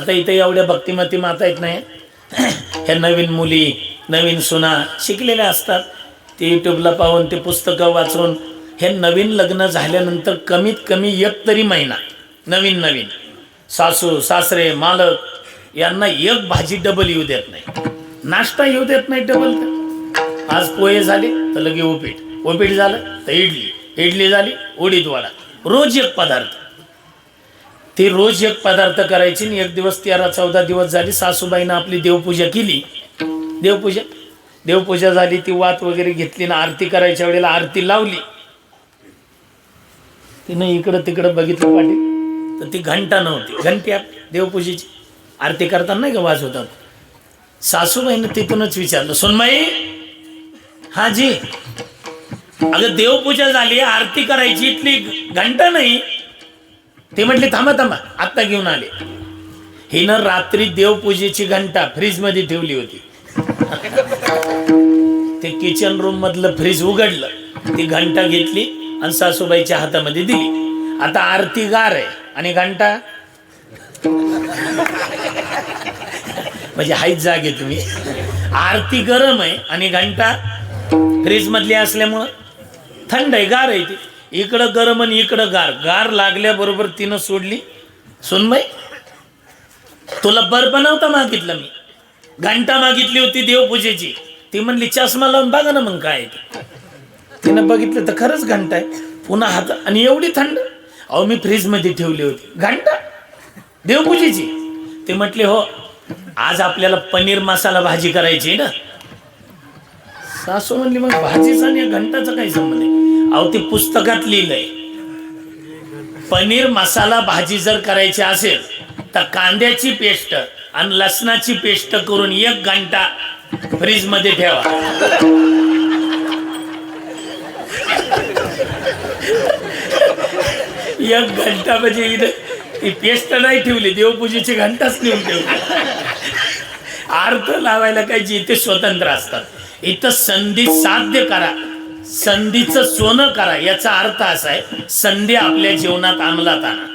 आता इथे एवढ्या भक्तिमती माता येत नाही ह्या नवीन मुली नवीन सुना शिकलेल्या असतात. ते यूट्यूबला पाहून ते पुस्तकं वाचून हे नवीन लग्न झाल्यानंतर कमीत कमी एक तरी महिना नवीन नवीन. सासू सासरे मालक यांना एक भाजी डबल येऊ देत नाही. नाश्ता येऊ देत नाही डबल तर. आज पोहे झाले तर लगे उपीट. उपीट झालं तर इडली. इडली झाली उडीद वडा. रोज एक पदार्थ. ती रोज एक पदार्थ करायची आणि एक दिवस तेरा चौदा दिवस झाली सासूबाईनं आपली देवपूजा केली. देवपूजा? देवपूजा झाली ती वात वगैरे घेतली ना आरती करायच्या वेळेला आरती लावली. तिनं इकडं तिकडं बघितलं पाठी तर ती घंटा नव्हती. घंटी आप देवपूजेची. आरती करताना नाही का होतात? सासूबाईनं तिथूनच विचारलं सोनमाई हा जी अगं देवपूजा झाली आरती करायची इथली घंटा नाही. ते म्हटले थांबा थांबा आत्ता घेऊन आले. हिनं रात्री देवपूजेची घंटा फ्रीजमध्ये ठेवली होती. ते किचन रूम मधलं फ्रीज उघडलं. ती घंटा घेतली आणि सासूबाईच्या हातामध्ये दिली. आता आरती गार आहे. आणि घंटा? म्हणजे हाईच जागे तुम्ही. आरती गरम आहे आणि घंटा फ्रीज मधली असल्यामुळं थंड आहे गार आहे ती. इकडं गरम आणि इकडं गार. गार लागल्याबरोबर तिनं सोडली. सुनबाई तुला बर्फ नव्हता मागितलं मी. घंटा मागितली होती देवपूजेची. ती म्हणली चष्मा लावून बघा ना मग काय आहे तिनं बघितलं तर खरंच घंटा आहे. पुन्हा हात आणि एवढी थंड. अहो मी फ्रीजमध्ये ठेवली होती. घंटा? देवपूजेची. ते म्हटले हो आज आपल्याला पनीर मसाला भाजी करायची आहे ना. सासू म्हणली मग भाजीचा आणि घंटाचा काही संबंध आहे अहो ते पुस्तकात लिहिलंय. पनीर मसाला भाजी जर करायची असेल तर कांद्याची पेस्ट आणि लसणाची पेस्ट करून एक घंटा फ्रीजमध्ये ठेवा. एक घंटा म्हणजे इथं ती पेस्ट नाही ठेवली देवपूजेची घंटाच नेऊन ठेवली. अर्थ लावायला काय जे इथे स्वतंत्र असतात. इथं संधी साध्य करा. संधीचं सोनं करा याचा अर्थ असा आहे संधी आपल्या जीवनात अंमलात आणा